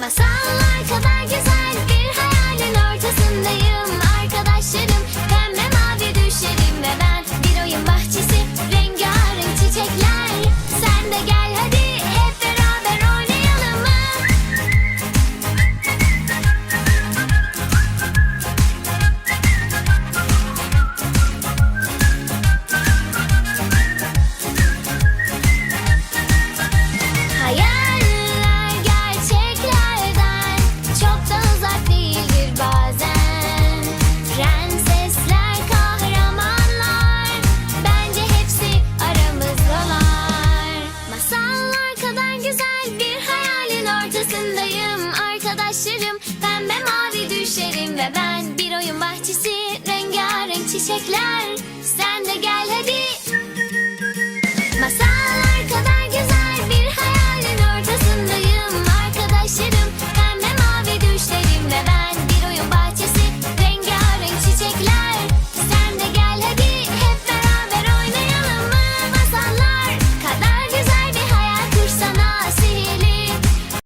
Masallar kadar güzel bir ortasındayım arkadaşlarım. Pembe mavi düşlerim ve ben Bir oyun bahçesi. Rengarenk çiçekler. Sen de gel